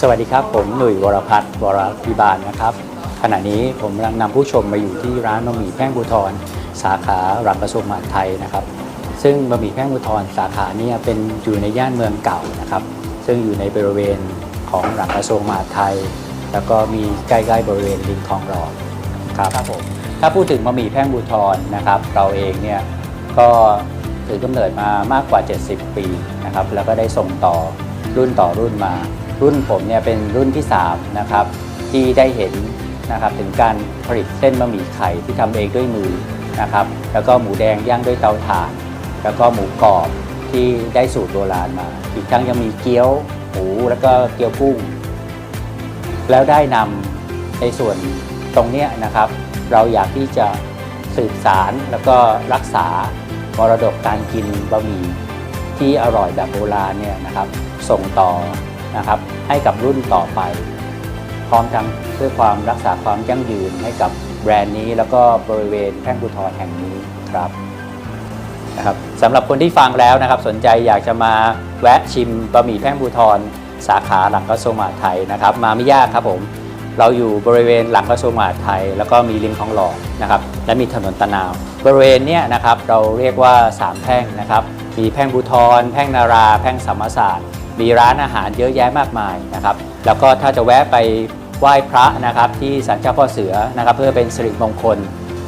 สวัสดีครับ ผมหนุ่ยวรพัฒน์วรพิบาลนะครับ ขณะนี้ผมกำลังนำผู้ชมมาอยู่ที่ร้านบะหมี่แพ่งบูทรสาขารังกระทรวงมหาดไทยนะครับ ซึ่งบะหมี่แพ่งบูทรสาขาเนี่ยเป็นอยู่ในย่านเมืองเก่านะครับ ซึ่งอยู่ในบริเวณของรังกระทรวงมหาดไทย แล้วก็มีใกล้ๆบริเวณริมคลองหลอดครับครับผมถ้าพูดถึงบะหมี่แพ่งบูทรนะครับ เราเองเนี่ยก็ถือกำเนิดมามากกว่า 70 ปีนะครับแล้วก็ได้ส่งต่อรุ่นต่อรุ่นมา รุ่นผมเนี่ยเป็นรุ่นที่3นะครับที่ได้เห็นนะครับถึงการผลิตเส้นบะหมี่ไข่ที่ทำเองด้วยมือนะครับแล้วก็หมูแดงย่างด้วยเตาถ่าน แล้วก็หมูกรอบที่ได้สูตรโบราณมา อีกทั้งยังมีเกี๊ยวหมูแล้วก็เกี๊ยวกุ้ง แล้วได้นำในส่วนตรงนี้นะครับ เราอยากที่จะสืบสารแล้วก็รักษามรดกการกินบะหมี่ที่อร่อยแบบโบราณเนี่ยนะครับ ส่งต่อ นะครับให้กับรุ่นต่อไป พร้อมทั้งเพื่อความรักษาความยั่งยืนให้กับแบรนด์นี้ แล้วก็บริเวณแพ่งบูทรแห่งนี้ครับนะครับสำหรับคนที่ฟังแล้วนะครับ สนใจอยากจะมาแวะชิมบะหมี่แพ่งบูทรสาขาหลังกระทรวงมหาดไทยนะครับ มาไม่ยากครับผมเราอยู่บริเวณหลังกระทรวงมหาดไทย แล้วก็มีริมคลองหลอดนะครับและมีถนนตะนาว บริเวณเนี้ยนะครับเราเรียกว่าสามแพร่งนะครับมีแพร่งบูทรแพร่งนารา แพร่งสามศาสตร์ มีร้านอาหารเยอะแยะมากมายนะครับ แล้วก็ถ้าจะแวะไปไหว้พระนะครับ ที่ศาลเจ้าพ่อเสือนะครับ เพื่อเป็นสิริมงคล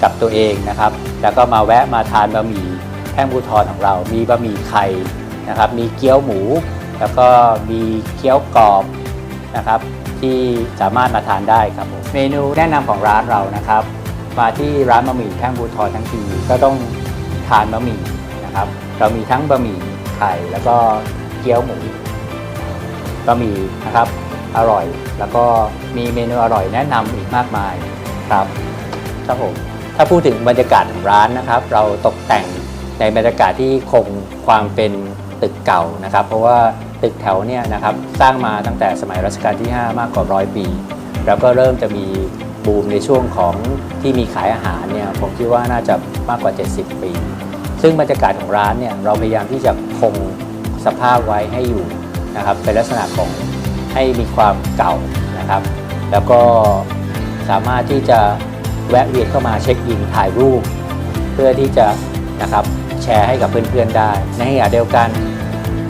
กับตัวเองนะครับ แล้วก็มาแวะมาทานบะหมี่แพร่งบูทอรของเรา มีบะหมี่ไข่นะครับ มีเกี๊ยวหมู แล้วก็มีเกี๊ยวกรอบนะครับ ที่สามารถมาทานได้ครับผมเมนูแนะนำของร้านเรานะครับ มาที่ร้านบะหมี่แท่งบูทอรทั้งทีก็ต้องทานบะหมี่นะครับ เรามีทั้งบะหมี่ไข่แล้วก็เกี๊ยวหมู บะหมี่นะครับอร่อย แล้วก็มีเมนูอร่อยแนะนำอีกมากมายครับครับผมถ้าพูดถึงบรรยากาศของร้านนะครับ เราตกแต่งในบรรยากาศที่คงความเป็นตึกเก่านะครับ เพราะว่าตึกแถวเนี่ยนะครับสร้างมาตั้งแต่สมัยรัชกาลที่ 5 มากกว่าร้อยปี แล้วก็เริ่มจะมีบูมในช่วงของที่มีขายอาหารเนี่ยผมคิดว่าน่าจะมากกว่า 70 ปี ซึ่งบรรยากาศของร้านเนี่ยเราพยายามที่จะคงสภาพไว้ให้อยู่ นะครับเป็นลักษณะของให้มีความเก่านะครับ แล้วก็สามารถที่จะแวะเวียนเข้ามาเช็คอินถ่ายรูป เพื่อที่จะนะครับแชร์ให้กับเพื่อนๆได้ ในขณะเดียวกัน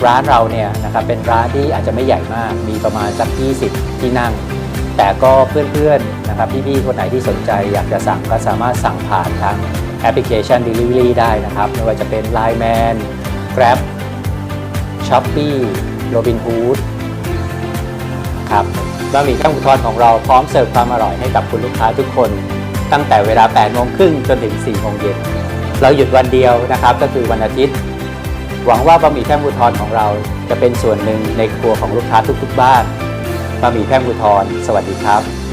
ร้านเราเนี่ยนะครับเป็นร้านที่อาจจะไม่ใหญ่มาก มีประมาณสัก 20 ที่นั่ง แต่ก็เพื่อนๆนะครับพี่ๆคนไหนที่สนใจอยากจะสั่งก็สามารถสั่งผ่านทางแอปพลิเคชัน Delivery ได้นะครับ ไม่ว่าจะเป็น Line Man Grab Shopee โรบินฮูดครับบะหมี่ข้างอุทรของเราพร้อมเสิร์ฟความอร่อยให้กับคุณลูกค้าทุกคน ตั้งแต่เวลา 8 โมงครึ่งจนถึง 4 โมงเย็น เราหยุดวันเดียวนะครับ ก็คือวันอาทิตย์ หวังว่าบะหมี่แท่งอุทรของเราจะเป็นส่วนหนึ่งในครัวของลูกค้าทุกๆ บ้านบะหมี่แท่งอุทรสวัสดีครับ